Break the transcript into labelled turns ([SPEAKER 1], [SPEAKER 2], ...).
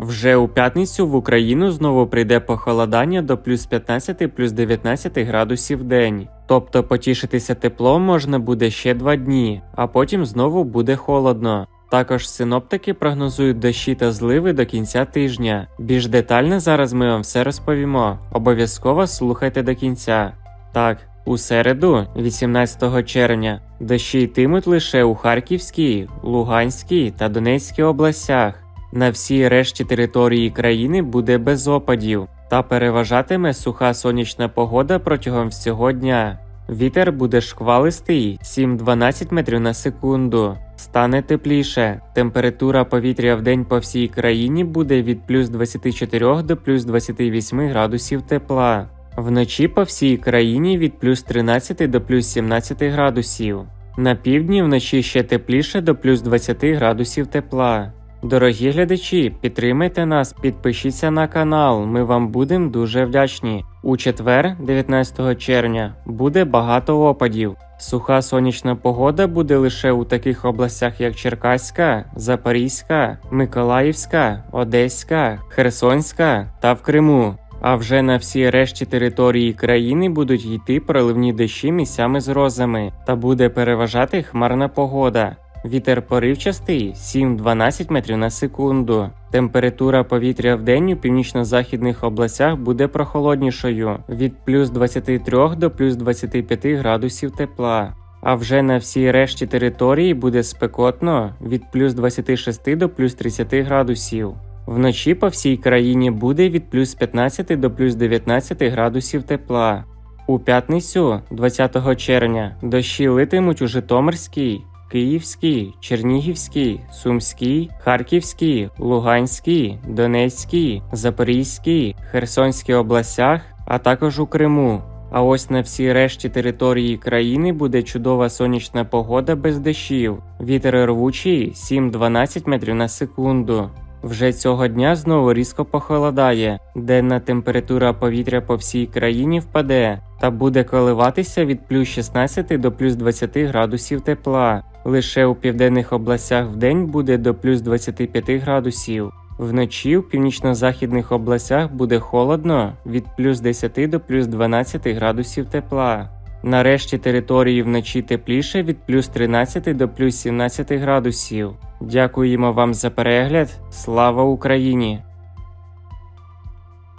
[SPEAKER 1] Вже у п'ятницю в Україну знову прийде похолодання до плюс 15 плюс 19 градусів день. Тобто потішитися теплом можна буде ще два дні, а потім знову буде холодно. Також синоптики прогнозують дощі та зливи до кінця тижня. Більш детально зараз ми вам все розповімо. Обов'язково слухайте до кінця. Так, у середу, 18 червня, дощі йтимуть лише у Харківській, Луганській та Донецькій областях. На всій решті території країни буде без опадів та переважатиме суха сонячна погода протягом всього дня. Вітер буде шквалистий 7-12 метрів на секунду. Стане тепліше. Температура повітря в день по всій країні буде від плюс 24 до плюс 28 градусів тепла. Вночі по всій країні від плюс 13 до плюс 17 градусів. На півдні вночі ще тепліше до плюс 20 градусів тепла. Дорогі глядачі, підтримайте нас, підпишіться на канал, ми вам будемо дуже вдячні. У четвер, 19 червня, буде багато опадів. Суха сонячна погода буде лише у таких областях, як Черкаська, Запорізька, Миколаївська, Одеська, Херсонська та в Криму. А вже на всій решті території країни будуть йти проливні дощі місцями з грозами, та буде переважати хмарна погода. Вітер поривчастий 7-12 метрів на секунду. Температура повітря в день у північно-західних областях буде прохолоднішою від плюс 23 до плюс 25 градусів тепла. А вже на всій решті території буде спекотно від плюс 26 до плюс 30 градусів. Вночі по всій країні буде від плюс 15 до плюс 19 градусів тепла. У п'ятницю, 20 червня, дощі литимуть у Житомирській, Київській, Чернігівській, Сумській, Харківській, Луганській, Донецькій, Запорізькій, Херсонській областях, а також у Криму. А ось на всій решті території країни буде чудова сонячна погода без дощів. Вітер рвучий 7-12 метрів на секунду. Вже цього дня знову різко похолодає. Денна температура повітря по всій країні впаде та буде коливатися від плюс 16 до плюс 20 градусів тепла. Лише у південних областях в день буде до плюс 25 градусів. Вночі у північно-західних областях буде холодно від плюс 10 до плюс 12 градусів тепла. Нарешті території вночі тепліше від плюс 13 до плюс 17 градусів. Дякуємо вам за перегляд. Слава Україні!